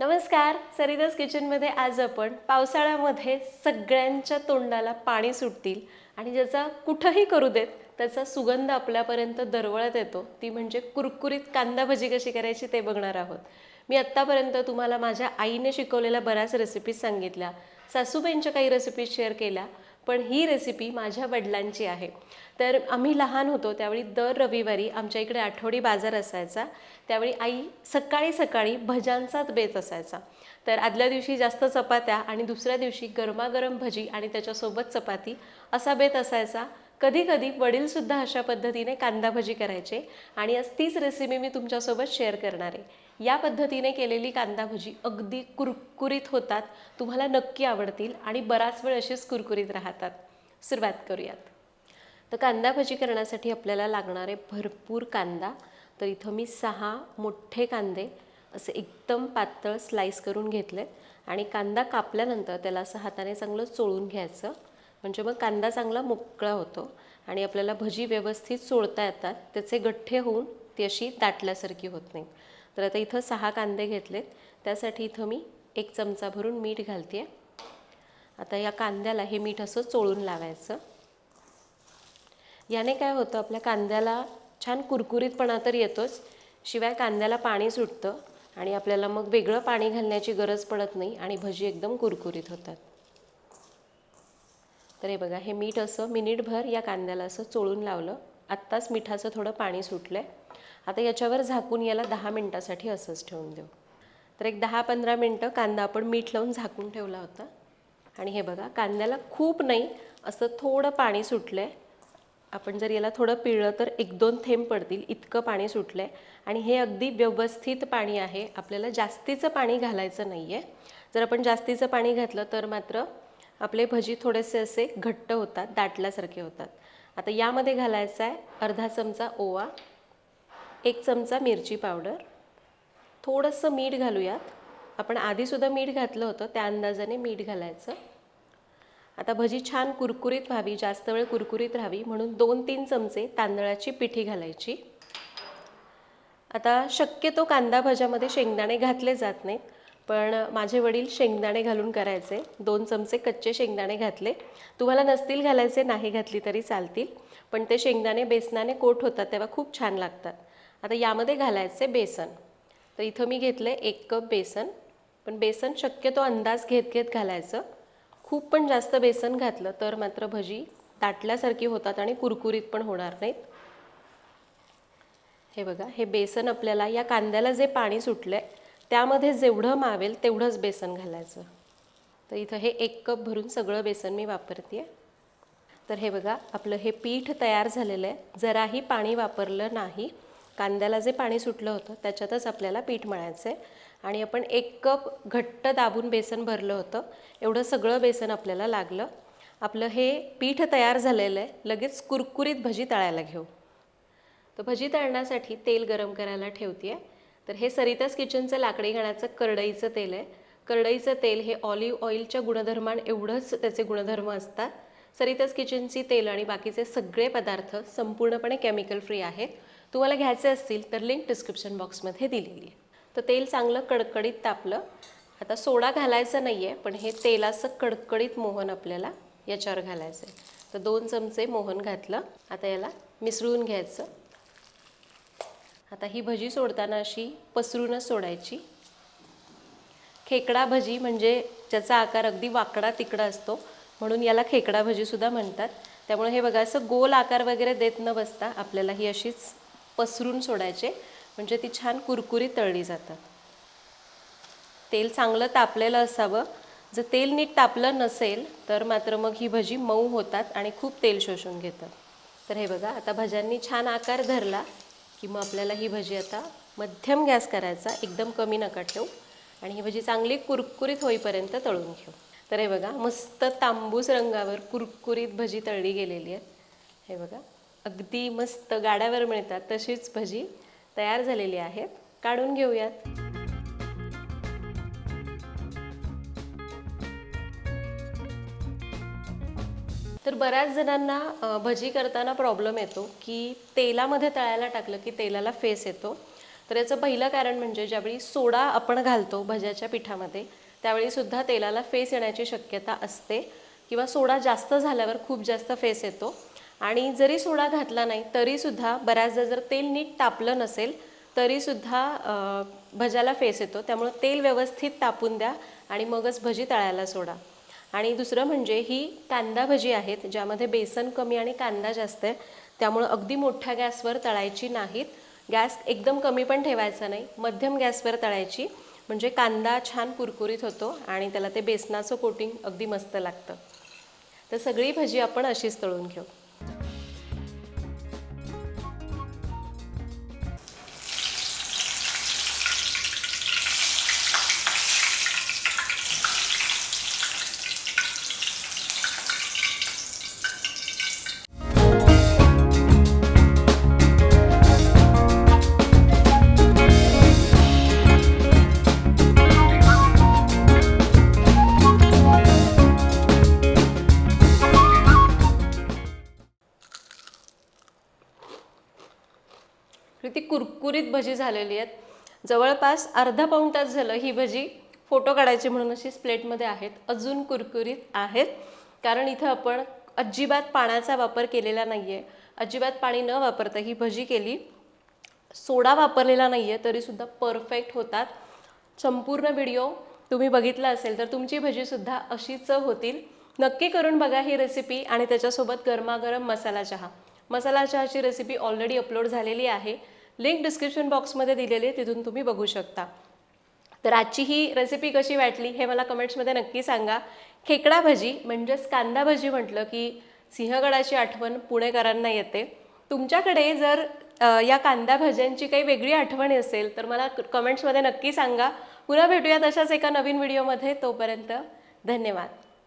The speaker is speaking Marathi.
नमस्कार. सरिदास किचनमध्ये आज आपण पावसाळ्यामध्ये सगळ्यांच्या तोंडाला पाणी सुटतील आणि ज्याचा कुठंही करू देत त्याचा सुगंध आपल्यापर्यंत दरवळत येतो ती म्हणजे कुरकुरीत कांदा भजी कशी करायची ते बघणार आहोत. मी आत्तापर्यंत तुम्हाला माझ्या आईने शिकवलेल्या बऱ्याच रेसिपीज सांगितल्या. सासूबाईंच्या काही रेसिपीज शेअर केल्या. पण ही रेसिपी माझ्या वडिलांची आहे. तर आम्ही लहान होतो त्यावेळी दर रविवारी आमच्या इकडे आठवडी बाजार असायचा. त्यावेळी आई सकाळी सकाळी भज्यांचाच बेत असायचा. तर आदल्या दिवशी जास्त चपात्या आणि दुसऱ्या दिवशी गरमागरम भजी आणि त्याच्यासोबत चपाती असा बेत असायचा. कधी कधी वडीलसुद्धा अशा पद्धतीने कांदा भजी करायचे आणि आज तीच रेसिपी मी तुमच्यासोबत शेअर करणार आहे. या पद्धतीने केलेली कांदा भजी अगदी कुरकुरीत होतात. तुम्हाला नक्की आवडतील आणि बराच वेळ अशीच कुरकुरीत राहतात. सुरुवात करूयात. तर कांदा भजी करण्यासाठी आपल्याला लागणारे भरपूर कांदा. तर इथं मी सहा मोठे कांदे असे एकदम पातळ स्लाईस करून घेतले. आणि कांदा कापल्यानंतर त्याला असं हाताने चांगलं चोळून घ्यायचं. म्हणजे मग कांदा चांगला मोकळा होतो. आणि आपल्याला भजी व्यवस्थित चोळता येतात. त्याचे गठ्ठे होऊन ती अशी दाटल्यासारखी होत नाही. तर आता इथं सहा कांदे घेतलेत. त्यासाठी इथं मी एक चमचा भरून मीठ घालते आता या कांद्याला हे मीठ असं चोळून लावायचं. याने काय होतं आपल्या कांद्याला छान कुरकुरीतपणा तर येतोच शिवाय कांद्याला पाणी सुटतं आणि आपल्याला मग वेगळं पाणी घालण्याची गरज पडत नाही आणि भजी एकदम कुरकुरीत होतात. तर हे बघा हे मीठ असं मिनिटभर या कांद्याला असं चोळून लावलं. आत्ताच मिठाचं थोडं पाणी सुटलं आहे आता याच्यावर झाकून याला दहा मिनटासाठी असंच ठेवून देऊ. तर एक दहा पंधरा मिनटं कांदा आपण मीठ लावून झाकून ठेवला होता. आणि हे बघा कांद्याला खूप नाही असं थोडं पाणी सुटलं आहे आपण जर याला थोडं पिळलं तर एक दोन थेंब पडतील इतकं पाणी सुटलं आहे आणि हे अगदी व्यवस्थित पाणी आहे. आपल्याला जास्तीचं पाणी घालायचं नाही आहे जर आपण जास्तीचं पाणी घातलं तर मात्र आपले भजी थोडेसे असे घट्ट होतात दाटल्यासारखे होतात. आता यामध्ये घालायचा आहे अर्धा चमचा ओवा एक चमचा मिरची पावडर. थोडंसं मीठ घालूयात. आपण आधीसुद्धा मीठ घातलं होतं त्या अंदाजाने मीठ घालायचं. आता भजी छान कुरकुरीत व्हावी जास्त वेळ कुरकुरीत राहावी म्हणून दोन तीन चमचे तांदळाची पिठी घालायची. आता शक्यतो कांदा भज्यामध्ये शेंगदाणे घातले जात नाहीत. पण माझे वडील शेंगदाणे घालून करायचे. दोन चमचे कच्चे शेंगदाणे घातले. तुम्हाला नसतील घालायचे नाही घातली तरी चालतील. पण ते शेंगदाणे बेसनाने कोट होतात तेव्हा खूप छान लागतात. आता यामध्ये घालायचे बेसन. तर इथं मी घेतलं एक कप बेसन. पण बेसन शक्यतो अंदाज घेत घेत घालायचं. खूप पण जास्त बेसन घातलं तर मात्र भजी ताटल्यासारखी होतात आणि कुरकुरीत पण होणार नाहीत. हे बघा हे बेसन आपल्याला या कांद्याला जे पाणी सुटलं आहे त्यामध्ये जेवढं मावेल तेवढंच बेसन घालायचं. तर इथं हे एक कप भरून सगळं बेसन मी वापरते तर हे बघा आपलं हे पीठ तयार झालेलं आहे. जराही पाणी वापरलं नाही. कांद्याला जे पाणी सुटलं होतं त्याच्यातच आपल्याला पीठ मळायचं आहे आणि आपण एक कप घट्ट दाबून बेसन भरलं होतं. एवढं सगळं बेसन आपल्याला लागलं. आपलं हे पीठ तयार झालेलं आहे. लगेच कुरकुरीत भजी तळायला घेऊ. तर भजी तळण्यासाठी तेल गरम करायला ठेवते आहे तर हे सरितास किचनचं लाकडी घाण्याचं करडईचं तेल आहे. करडईचं तेल हे ऑलिव्ह ऑइलच्या गुणधर्मान एवढंच त्याचे गुणधर्म असतात. सरितास किचनची तेल आणि बाकीचे सगळे पदार्थ संपूर्णपणे केमिकल फ्री आहेत तुम्हाला घ्यायचे असतील तर लिंक डिस्क्रिप्शन बॉक्समध्ये दिलेली आहे. तर तेल चांगलं कडकडीत तापलं. आता सोडा घालायचा नाही आहे पण हे तेलाचं कडकडीत मोहन आपल्याला याच्यावर घालायचं आहे तर दोन चमचे मोहन घातलं. आता याला मिसळून घ्यायचं. आता ही भजी सोडताना अशी पसरूनच सोडायची. खेकडा भजी म्हणजे ज्याचा आकार अगदी वाकडा तिकडा असतो म्हणून याला खेकडा भजीसुद्धा म्हणतात. त्यामुळे हे बघा असं गोल आकार वगैरे देत न बसता आपल्याला ही अशीच पसरून सोडायचे. म्हणजे ती छान कुरकुरीत तळली जातात. तेल चांगलं तापलेलं असावं. जर तेल नीट तापलं नसेल तर मात्र मग ही भजी मऊ होतात आणि खूप तेल शोषून घेतात. तर हे बघा आता भज्यांनी छान आकार धरला. की मग आपल्याला ही भजी आता मध्यम गॅस करायचा एकदम कमी नका ठेवू. आणि ही भजी चांगली कुरकुरीत होईपर्यंत तळून घेऊ. तर हे बघा मस्त तांबूस रंगावर कुरकुरीत भजी तळली गेलेली आहे. हे बघा अगदी मस्त गाड्यावर मिळतात तशीच भजी तयार झालेली आहेत. काढून घेऊयात. तर बऱ्याच जणांना भजी करताना प्रॉब्लेम येतो की तेलामध्ये तळायला टाकलं की तेलाला फेस येतो. तर याचं पहिलं कारण म्हणजे ज्यावेळी सोडा आपण घालतो भज्याच्या पिठामध्ये त्यावेळीसुद्धा तेलाला फेस येण्याची शक्यता असते किंवा सोडा जास्त झाल्यावर खूप जास्त फेस येतो. आणि जरी सोडा घातला नाही तरीसुद्धा बऱ्याचदा जर तेल नीट तापलं नसेल तरीसुद्धा भज्याला फेस येतो. त्यामुळं तेल व्यवस्थित तापून द्या आणि मगच भजी तळायला सोडा. आणि दुसरं म्हणजे ही कांदा भजी आहेत ज्यामध्ये बेसन कमी आणि कांदा जास्त आहे. त्यामुळं अगदी मोठ्या गॅसवर तळायची नाहीत. गॅस एकदम कमी पण ठेवायचा नाही मध्यम गॅसवर तळायची. म्हणजे कांदा छान कुरकुरीत होतो आणि त्याला ते बेसनाचं कोटिंग अगदी मस्त लागतं. तर सगळी भजी आपण अशीच तळून घेऊ. ती कुरकुरीत भजी झालेली आहेत. जवळपास अर्धा पाऊण तास झालं ही भजी फोटो काढायची म्हणून अशीच प्लेटमध्ये आहेत. अजून कुरकुरीत आहेत. कारण इथं आपण अजिबात पाण्याचा वापर केलेला नाही आहे अजिबात पाणी न वापरता ही भजी केली. सोडा वापरलेला नाही आहे तरीसुद्धा परफेक्ट होतात. संपूर्ण व्हिडिओ तुम्ही बघितला असेल तर तुमची भजीसुद्धा अशीच होतील. नक्की करून बघा ही रेसिपी आणि त्याच्यासोबत गरमागरम मसाला चहा. मसाला चहाची रेसिपी ऑलरेडी अपलोड झालेली आहे. लिंक डिस्क्रिप्शन बॉक्समध्ये दिलेली आहे तिथून तुम्ही बघू शकता. तर आजची ही रेसिपी कशी वाटली हे मला कमेंट्समध्ये नक्की सांगा. खेकडा भजी म्हणजेच कांदा भजी म्हटलं की सिंहगडाची आठवण पुणेकरांना येते. तुमच्याकडे जर या कांदा भज्यांची काही वेगळी आठवण असेल तर मला कमेंट्समध्ये नक्की सांगा. पुन्हा भेटूयात अशाच एका नवीन व्हिडिओमध्ये तोपर्यंत धन्यवाद.